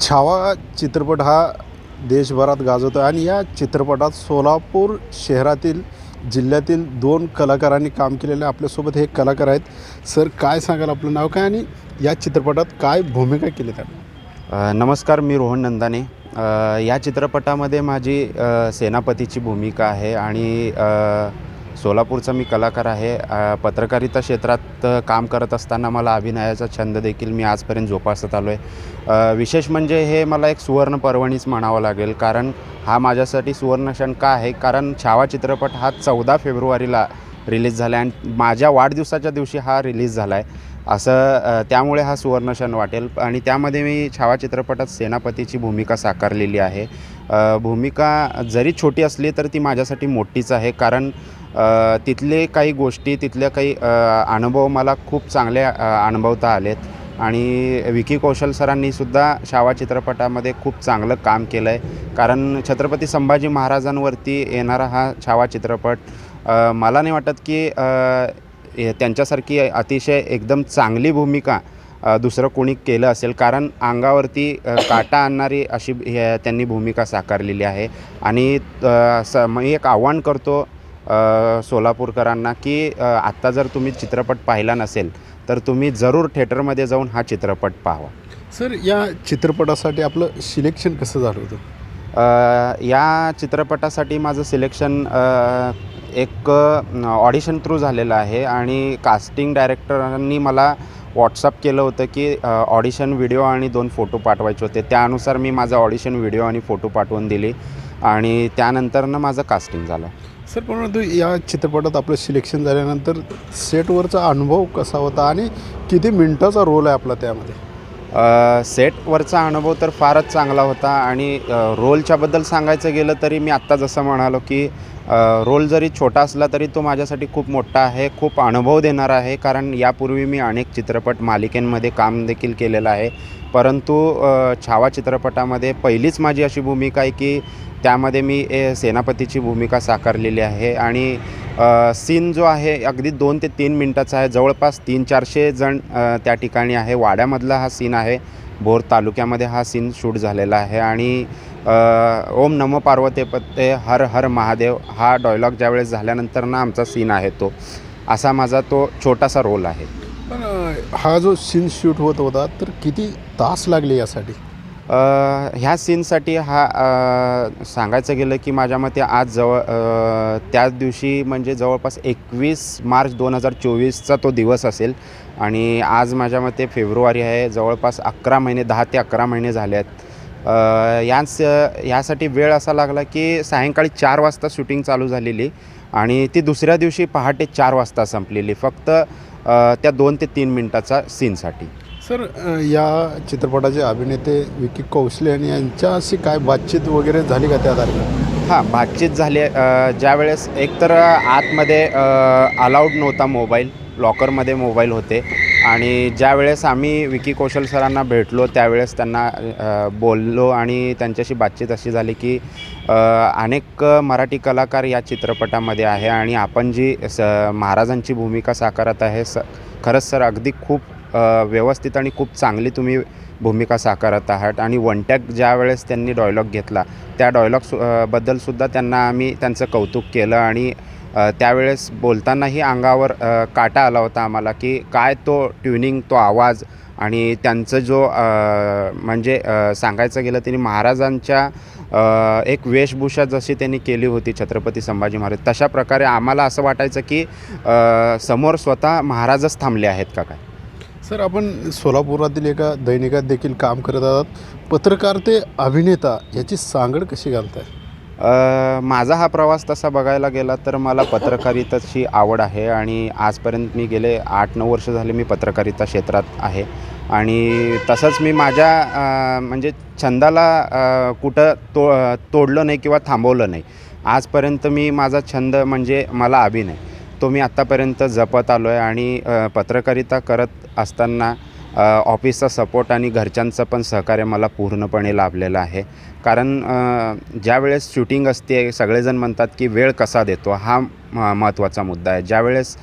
छावा चित्रपट हा देशभरात गाजवतो आणि या चित्रपटात सोलापूर शहरातील जिल्ह्यातील दोन कलाकारांनी काम केलेले आपल्यासोबत हे कलाकार आहेत. सर काय सांगाल आपलं नाव काय आणि या चित्रपटात काय भूमिका केली त्या नमस्कार मी रोहन नंदाने. या चित्रपटामध्ये माझी सेनापतीची भूमिका आहे आणि सोलापूरचा मी कलाकार आहे. पत्रकारिता क्षेत्रात काम करत असताना मला अभिनयाचा छंद देखील मी आजपर्यंत जोपासत आलो आहे विशेष म्हणजे हे मला एक सुवर्ण पर्वणीच म्हणावं लागेल. कारण हा माझ्यासाठी सुवर्णक्षण का आहे? कारण छावा चित्रपट हा चौदा फेब्रुवारीला रिलीज झाला आहे आणि माझ्या वाढदिवसाच्या दिवशी हा रिलीज झाला आहे असं त्यामुळे हा सुवर्णक्षण वाटेल. आणि त्यामध्ये मी छावा चित्रपटात सेनापतीची भूमिका साकारलेली आहे. भूमिका जरी छोटी असली तर ती माझ्यासाठी मोठीच आहे. कारण तिथले काही गोष्टी तिथले काही अनुभव मला खूप चांगले अनुभवता आलेत. आणि विकी कौशल सरांनी सुद्धा छावा चित्रपटामध्ये खूप चांगलं काम केलं आहे कारण छत्रपती संभाजी महाराजांवरती येणारा हा छावा चित्रपट मला नाही वाटत की त्यांच्यासारखी अतिशय एकदम चांगली भूमिका दुसरं कोणी केलं असेल कारण अंगावरती काटा आणणारी अशी त्यांनी भूमिका साकारलेली आहे. आणि स मी एक आव्हान करतो सोलापूरकरांना की आत्ता जर तुम्ही चित्रपट पाहिला नसेल तर तुम्ही जरूर थिएटरमध्ये जाऊन हा चित्रपट पाहावा. सर या चित्रपटासाठी आपलं सिलेक्शन कसं झालं होतं? या चित्रपटासाठी माझं सिलेक्शन एक ऑडिशन थ्रू झालेलं आहे. आणि कास्टिंग डायरेक्टरांनी मला व्हॉट्सअप केलं होतं की ऑडिशन व्हिडिओ आणि दोन फोटो पाठवायचे होते. त्यानुसार मी माझा ऑडिशन व्हिडिओ आणि फोटो पाठवून दिली आणि त्यानंतरनं माझं कास्टिंग झालं. सर परंतु या चित्रपटात आपलं सिलेक्शन झाल्यानंतर सेटवरचा अनुभव कसा होता आणि किती मिनटाचा रोल आहे आपला त्यामध्ये? सेटवरचा अनुभव तर फारच चांगला होता आणि रोलच्याबद्दल सांगायचं गेलं तरी मी आत्ता जसं म्हणालो की रोल जरी छोटा असला तरी तो माझ्यासाठी खूप मोठा आहे खूप अनुभव देणार आहे कारण यापूर्वी मी अनेक चित्रपट मालिकेंमध्ये काम देखील केलेलं आहे. परंतु छावा चित्रपटामध्ये पहिलीच माझी अशी भूमिका आहे की त्यामध्ये मी ए, सेनापतीची भूमिका साकारलेली आहे आणि सीन जो आहे अगदी दोन ते तीन मिनटाचा आहे. जवळपास तीन चारशे जण त्या ठिकाणी आहे. वाड्यामधला हा सीन आहे. भोर तालुक्यामध्ये हा सीन शूट झालेला आहे आणि ओम नमो पार्वतेपत्ते हर हर महादेव हा डायलॉग ज्यावेळेस झाल्यानंतर ना आमचा सीन आहे तो. असा माझा तो छोटासा रोल आहे. पण हा जो सीन शूट होत होता तर किती तास लागले यासाठी? ह्या सीनसाठी हा सांगायचं गेलं की माझ्या मते आज जवळ त्याच दिवशी म्हणजे जवळपास एकवीस मार्च दोन हजार चोवीसचा तो दिवस असेल. आणि आज माझ्या मते फेब्रुवारी आहे जवळपास अकरा महिने दहा ते अकरा महिने झाले आहेत. याच यासाठी वेळ असा लागला की सायंकाळी चार वाजता शूटिंग चालू झालेली आणि ती दुसऱ्या दिवशी पहाटे चार वाजता संपलेली. फक्त त्या दोन ते तीन मिनटाचा सीनसाठी. सर या चित्रपटाचे अभिनेते विकी कौशले आणि यांच्याशी काय बातचीत वगैरे झाली का त्या दरम्यान हां बातचीत झाली. अ, ज्यावेळेस एकतर आतमध्ये अलाउड नव्हता मोबाईल. लॉकरमध्ये मोबाईल होते. आणि ज्यावेळेस आम्ही विकी कौशल सरांना भेटलो त्यावेळेस त्यांना बोललो आणि त्यांच्याशी बातचीत अशी झाली की अनेक मराठी कलाकार या चित्रपटामध्ये आहे आणि आपण जी स महाराजांची भूमिका साकारत आहे स खरंच सर अगदी खूप व्यवस्थित आणि खूप चांगली तुम्ही भूमिका साकारत आहात. आणि वनटॅक ज्या वेळेस त्यांनी डायलॉग घेतला त्या डायलॉग सु बद्दलसुद्धा त्यांना आम्ही त्यांचं कौतुक केलं आणि त्यावेळेस बोलतानाही अंगावर काटा आला होता आम्हाला की काय तो ट्युनिंग तो आवाज आणि त्यांचं जो म्हणजे सांगायचं गेलं त्यांनी महाराजांच्या एक वेशभूषा जशी त्यांनी केली होती छत्रपती संभाजी महाराज तशा प्रकारे आम्हाला असं वाटायचं की समोर स्वतः महाराजच थांबले आहेत का काय? सर आपण सोलापुरातील एका दैनिकात देखील काम करत आहात. पत्रकार ते अभिनेता याची सांगड कशी घालताय? माझा हा प्रवास तसा बघायला गेला तर मला पत्रकारिताची आवड आहे आणि आजपर्यंत मी गेले आठ नऊ वर्ष झाले मी पत्रकारिता क्षेत्रात आहे. आणि तसंच मी माझ्या म्हणजे छंदाला कुठं तो तोडलं नाही किंवा थांबवलं नाही. आजपर्यंत मी माझा छंद म्हणजे मला अभिनय. तो मी आत्तापर्यंत जपत आलो आहे आणि पत्रकारिता करत असताना ऑफिसचा सपोर्ट आणि घरच्यांचं पण सहकार्य मला पूर्णपणे लाभलेलं आहे. कारण ज्यावेळेस शूटिंग असते सगळेजण म्हणतात की वेळ कसा देतो हा म- महत्त्वाचा मुद्दा आहे. ज्यावेळेस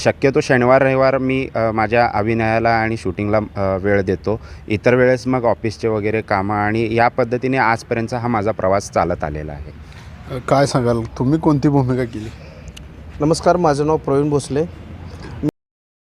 शक्यतो शनिवार रविवार मी माझ्या अभिनयाला आणि शूटिंगला वेळ देतो. इतर वेळेस मग ऑफिसचे वगैरे कामं आणि या पद्धतीने आजपर्यंतचा हा माझा प्रवास चालत आलेला आहे. काय सांगाल? तुम्ही कोणती भूमिका केली? नमस्कार माझं नाव प्रवीण भोसले.